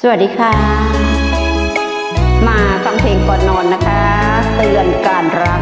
สวัสดีค่ะ มาฟังเพลงก่อนนอนนะคะ เตือนการรัก